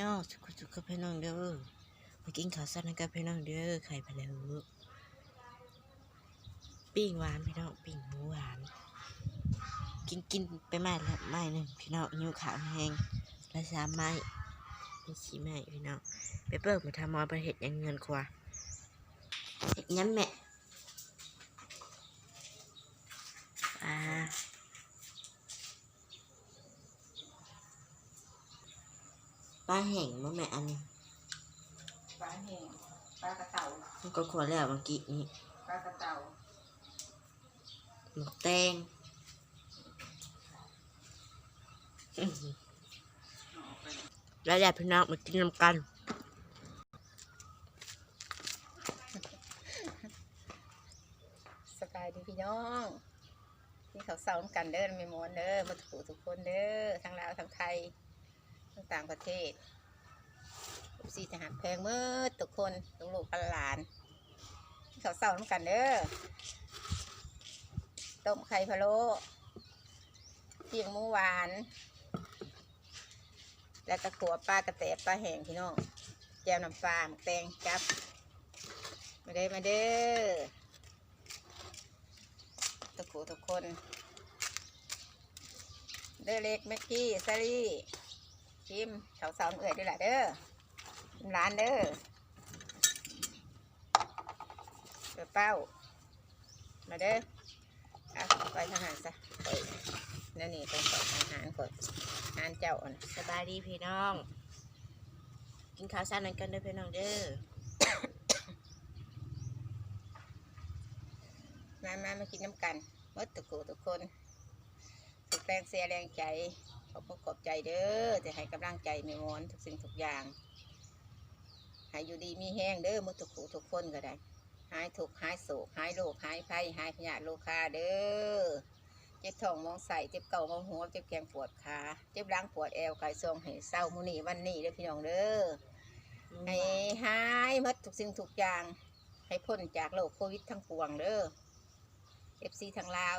น้องสุขสุขพี่น้องเด้อมากินข้าวสั้นกับพี่น้องเด้อไข่พะโล้ปิ้งหวานพี่น้องปิ้งหมูหวาน กินกินไปไม้ละไม้หนึ่งพี่น้องหิวขาวแห้งละสามไม้ไมีขี้ไม้พี่น้องไปเปิดมาทำมอประเห็ดยังเงินกว่าเห็ดยังแม่อ่า ปลาแห้งมั้แม่อันนี้ปลาแห้งปลากระเต่ามันก็ขวดแล้วเมื่อกี้นี้ปลากระเต่าหมกแตงอื้อหือเอาออกไปเลยแล้วอยากพี่น้องมากินน้ำกันสบายดีพี่น้องนี่เขาวเศร้ากันเด้อไม่มวนเด้อมาถูกทุกคนเด้อทั้งลาวทั้งไทยทั้ง ต่างประเทศสีทหารแพงเมื่อทุกคนลูกๆหลานๆนี่เขาวเศร้าน้ำกันเด้อต้มไข่พะโล้เปียงมูหวาน และตะขัวปลากระแตปลาแห้งพี่น้องแจวน้ำปลาแตงจับ มาเด้อมาเด้อทุกคนทุกคน เด้อเล็กแม็กกี้ซารี่ ชิมสาวสาเอื่อยด้วยล่ะเด้อชิมร้านเด้อเด้อเป้า มาเด้อเอาไปทหารซะนั่นนี่ต้องไปอาหารก่อนอาหารเจ้าอะนสบายดีพี่น้อง กินข้าวสั้นกันเด้อพี่น้องเด้อมามามากินน้ำกันมดทุกคนทุกคนสุดแรงเสียแรงใจ ขอบคุณขอบใจเด้อจะให้กำลังใจแม่มอนทุกสิ่งทุกอย่างให้อยู่ดีมีแห้งเด้อมุทุกผู้ทุกคนก็ได้หายทุกหายโศกหายโรคหายภัยหายพยาธิโรคาเด้อเจ็บท้องมองใส่เจ็บเก่ามองหัวเจ็บแขงปวดขาเจ็บล้างปวดแอวไก่ทรงให้เศร้ามุนีวันนี้เด้อพี่น้องเด้อให้หายหมดทุกสิ่งทุกอย่าง ให้พ้นจากโรคโควิดทั้งปวงเด้อเอฟซีทางลาว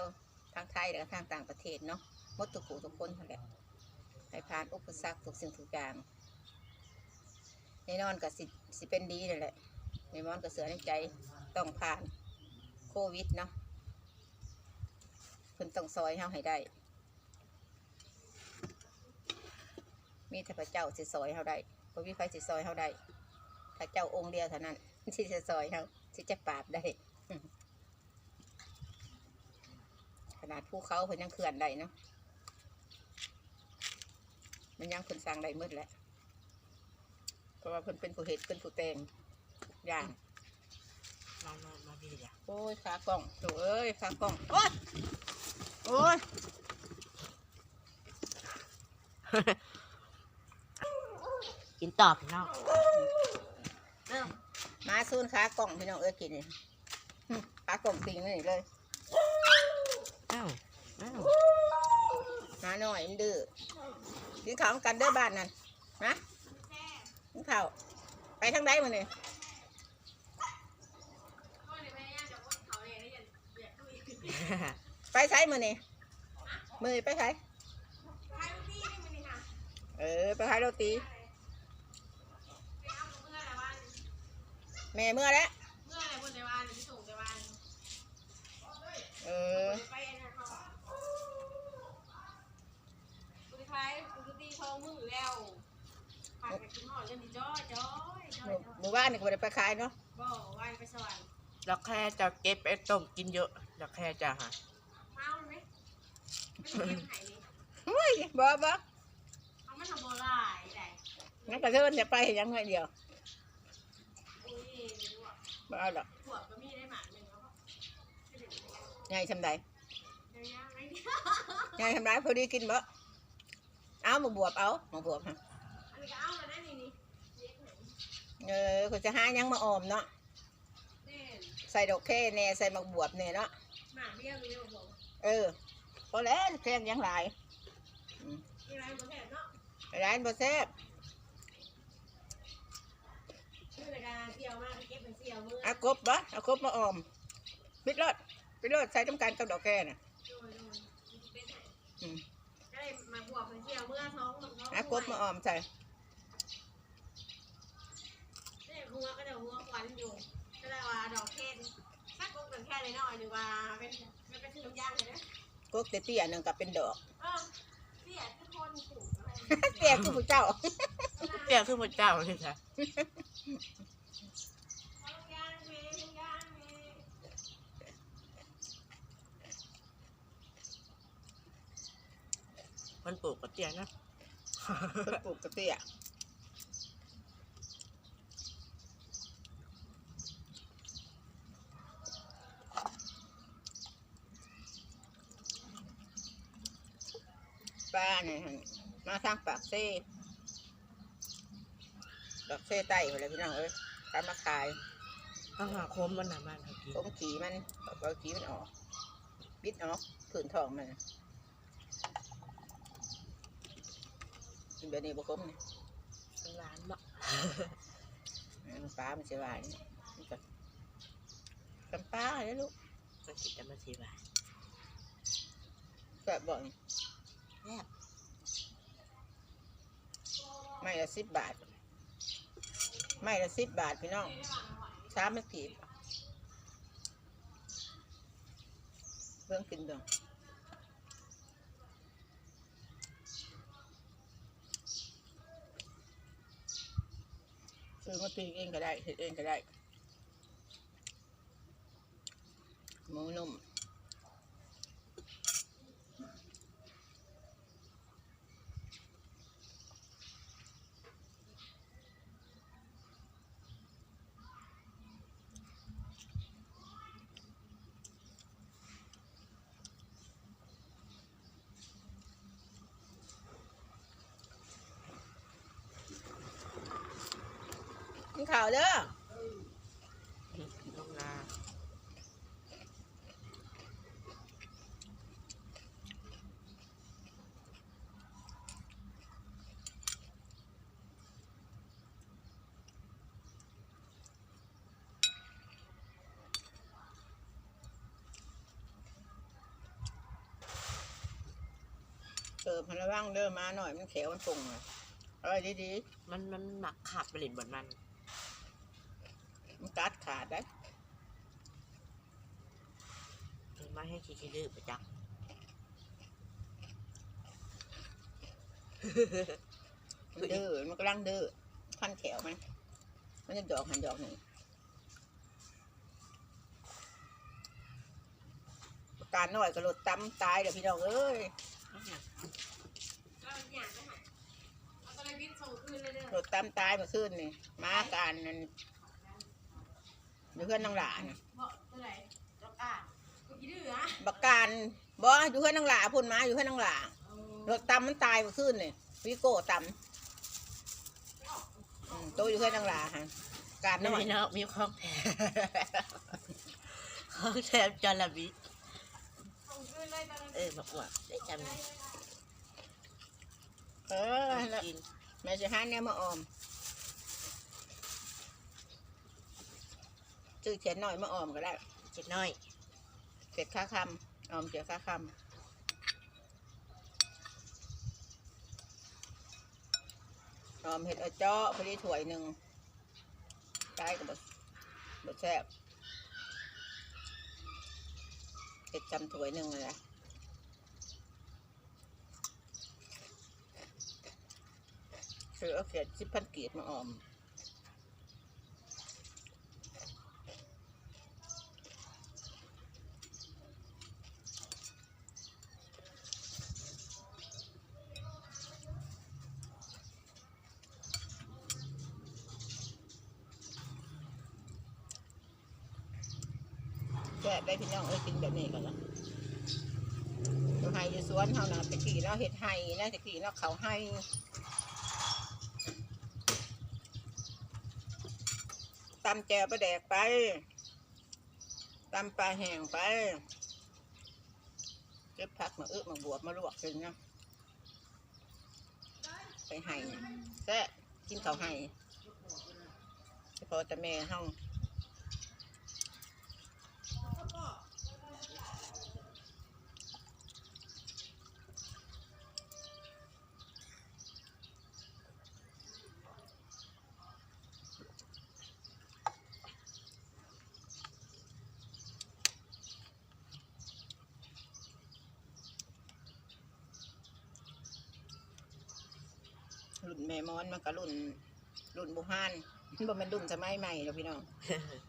ทางไทยและทางต่างประเทศเนาะมดทุกผูทุกคนทั้งแหละ ให้ผ่านอุปสรรคทุกสิ่งทุกอย่างแน่นอนก็สิสิเป็นดีเลยแหละแน่นอนก็เสือในใจต้องผ่านโควิดเนาะเพิ่นต้องซอยเฮาให้ได้ มีแต่พระเจ้าสิซอยเฮาได้พระวิไฟสิซอยเฮาได้พระเจ้าองค์เดียวเท่านั้นที่จะซอยเฮาที่จะปราบได้ขนาดภูเขาเพิ่นยังเขื่อนได้เนาะ มันยังคนสร้างได้หมืดแหละเพราะว่าเพิ่นเป็นผู้เหตุเป็นผู้แต่งทุกอย่างมามามาพี่เดี๋ยวโอ้ยขากล้องโถเอ้ยขากล้องโอ้ยโอ้ยกินต่อพี่น้องมาซูนขากล้องพี่น้องเอ้ยกินนี่หึขากล้องติงนี่เลยอ้าวอ้าวมาหน่อยมันดื้อ กินข้าวกันเด้อบ้านนั่นนะกินข้าวไปทางใดมันนี่ยไปใช้มือนี่มือไปใช้เออไปขายโรตีแม่เมื่อแล้วเมื่อไรบนในวันส่งในวันเออ ไปอันนั้นเขาคุณคล้ายคุณตีทองมือ แล้วผ่านไปกินหอดเรื่องนี้จ้อยจ้อยจ้อยหมู่บ้านนี่ก็บ่ได้ไปขายเนาะบ่วันไปสวรรค์ดอกแค่จะเก็บไปต้มกินเยอะดอกแค่จะหาเมาไหมไม่ได้กินไข่นี่เฮ้ยบ่บ่เอาไม่ทำโบราณได้งั้นก็เชิญจะไปเห็นยังไงเดียวอุ้ยไม่รู้อะบ่เอาดอกขวบก็มีได้หมาหนึ่งแล้วก็ยายทำไดเดี๋ยวยังไม่ได้ยายทำไรพอดีกินบ่ เอามาบวบเอามาบวบฮะอันนี้ก็เอาแล้วได้นี่นี่เล็กหนึ่งเออก็จะหายังมาออมเนาะเด่นใส่ดอกแค่แน่ใส่มาบวบเนี่ยเนาะหมาเบี้ยวเร็วผมเออพอแล้วแค่ยังหลายนี่ไรบนแถบเนาะร้านบ่แซ่บชื่อรายการเที่ยวมากเก็บเป็นเที่ยวมือเอากบบ่เอากบมาออมปิดรถปิดรถใส่ต้องการกับดอกแค่น่ะ มาบวกเาเที่ยวเมื่อท้องมันท้องอกบมาออมใส่ได้หัวก็เะหัวควันอยู่ก็ได้วาดอกเทศถ้กบเป็นแค่เน้อยหรือว่าเป็นเป็นที่ลย่างเลยนะกเตี้ยๆนึงกับเป็นดอกเตี้ยคือคนอเตี้ยคือผู้เจ้าเตี้ยคือผู้เจ้าเลยค่ะ มันปลูกกับเตี้ยนะเพิ่นปลูกกระเตี้ยป้าเนี่ยหั่นมาทางปากเซ่ปากเซ่ใต้ไปเลยพี่น้องเอ้ยทำมาขายข้าวหาคมมันหนาบ้านเขากินผมขี่มันเอาขี่มันออกบิดออกผืนทองมัน กินแบบนี้บุคมนี่ร้านมะมันฟ้ามันเสียหวานมันก็กำป้าเลยลูกก็คิดแต่มาสีบาทแบบบ่อยแซ่บไม่ละสิบบาท ไม่ละสิบบาทพี่น้องสามมันกีบเบิ่งกินเบิ่ง ซื้อมาตีเองก็ได้เห็ดเองก็ได้หมูนุ่ม ข้าวเด้อลงนาเติมพนระว่างเด้อมาหน่อยมันเขียวมันปุ่งเลยเอ้ยดีมันมันหมักขับไปเล่นบนมัน มันกัดขาดได้มันไม่ให้ขี้ขี้ดื้อประจักษ์มันดื้อมันกำลังดื้อพันแขวมัน มันจะดอกหันดอกหนึ่งการน้อยก็หลดตั้มตายเดี๋ยวพี่น้องเอ้ย เราอยากไปหาเอาตะไลบินส่งคืนเลยเด้อหลดตั้มตายเมื่อคืนนี่มาการนั่นอยู่เพื่อนนางหลานบอกเท่าไหร่ดอกอะกูกี่ดื้อฮะบักการบ่อยู่เพื่อนนางหลาพุ่นมาอยู่เพื่อนนางหลาเออหลดตั้มมันตายเมื่อคืนนี่วิโก้ตั้มอืมโตอยู่เพื่อนนางหลาฮะการน้น้อยอยเนาะมีของแถมของแถมจระบิส่งคืนเลยตะไลเออบอกว่าได้จำเออแล้วกิน แม่จะหาเนี่ยมาออมซื้อเขียนหน่อยมาออมก็ได้เจ็ดน้อยเสร็จค่าคำออมเสียค่าคำออมเห็ดเอาเจาะพอดีถ้วยหนึ่งได้กับบดบดแซ่บเห็ดจำถ้วยหนึ่งเลยนะ ซื้อเอาเขียดสิบพันกีบมาออมแซ่บได้พี่น้องเอ้ยกินแบบนี้กันนะอยู่ไฮอยู่สวนเฮานะตะกี้เนาเห็ดไฮนะตะกี้เนาเขาไฮ ตำแจวปลาแดกไปตำปลาแห้งไปเก็บผักมาเอื้อมาบวบมาลวกกินนะไปไห้แซ่กินเขาวไฮเฉพาะแต่แม่เฮา แม่มอนมันก็รุ่น รุ่นบุฮานมันบ่แม่นรุ่นสมัยใหม่แล้วพี่น้อง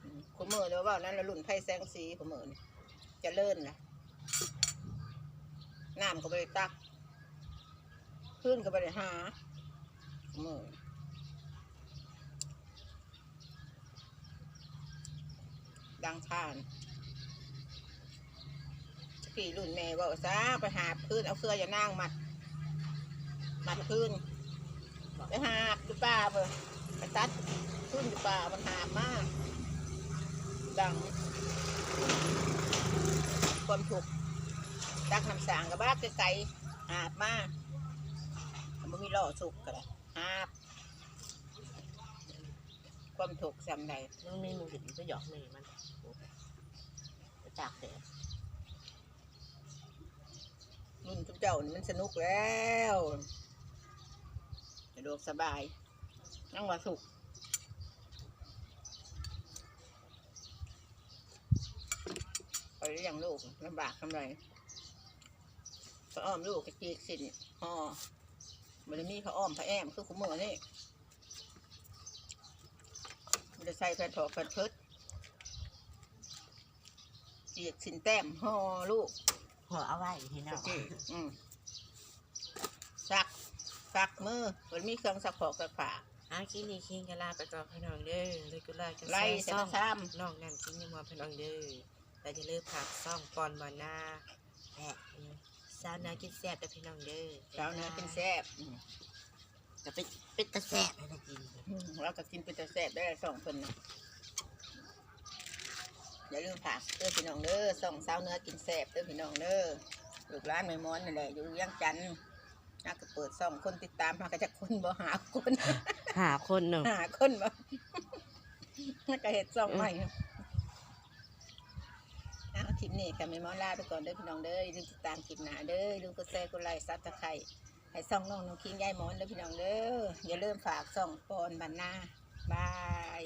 อืมขมือเดี๋ยวว่านั้นละรุ่นไพ่แสงสีขมือนี่เจะเลิ่นนะน้ำก็บ่ไปตักพื้นก็บ่ไปหาขมือดังทานกี่รุ่นแม่บอกซะไปหาพื้นเอาเครืออย่านั่งมัด มัดพื้น ไปหาบอยู่ป่าเบิ่งไปตัดพื้นอยู่ป่ามันหาบมาก ดังความถูกข์ตักน้ำสางกับบ้าไกลๆหาบมากมันมีล่อสุกก็ได้หาบความถูกข์จำใดมันมีมือถือก็หยอกมือมันไปตากแดดรุ่นทุกเจ้านี่มันสนุกแล้วสะดวกสบายนั่งว่าสุขไปเลี้ยงลูกลำบากทำไรพระอ้อมลูกกระจีกสินห่อมันมีพระอ้อมพระแอมคือขุมมือนี่มันจะใส่แผ่นถอกแผ่นเพิดจีกสินแต้มห่อลูกหัวเอาไว้พี่น้องอืมซัก ซักมือมันมีเครื่องซักผอกซักผ้า อาคินี่คิงกันลาไปก่อนพี่น้องเด้อเลยกูลาจะไล่แซ่แต่ซ่องละซ้น้องนั่นกินยังมาพี่น้องเด้อแต่จะเลิกผักซ่องปอนบอนาแอะสาวนากินแซ่บแต่พี่น้องเด้อำเช้านี้เป็นแซ่บอืมจะเป็นเป็นตะแซ่บให้ได้กินอืมเราก็กินเป็นแต่แซ่บได้สองคนนะอย่าลืมผักเด้อพี่น้องเด้อสองเช้าเนื้อกินแซ่บเด้อพี่น้องเด้อลูกร้านไม่ม้อนนั่นแหละอยู่เลี้ยังจันทน์ น่าก็เปิดซ่องคนติดตามมาก็จะคนบ่หาคนหาคนเนาะหาคนบ่น่าก็เห็ดซ่องใหม่เอาคลิปนี้ค่ะไม่ม้อนลาไปก่อนเด้อพี่น้องเด้ออย่าลืมติดตามคลิปหน้าเด้ออย่าลืมกดแชร์กดไลค์ซับสไครต์ให้ซ่องน้องน้องคิงยายหมอนเด้อพี่น้องเด้ออย่าลืมฝากซ่องปอนบันนาบาย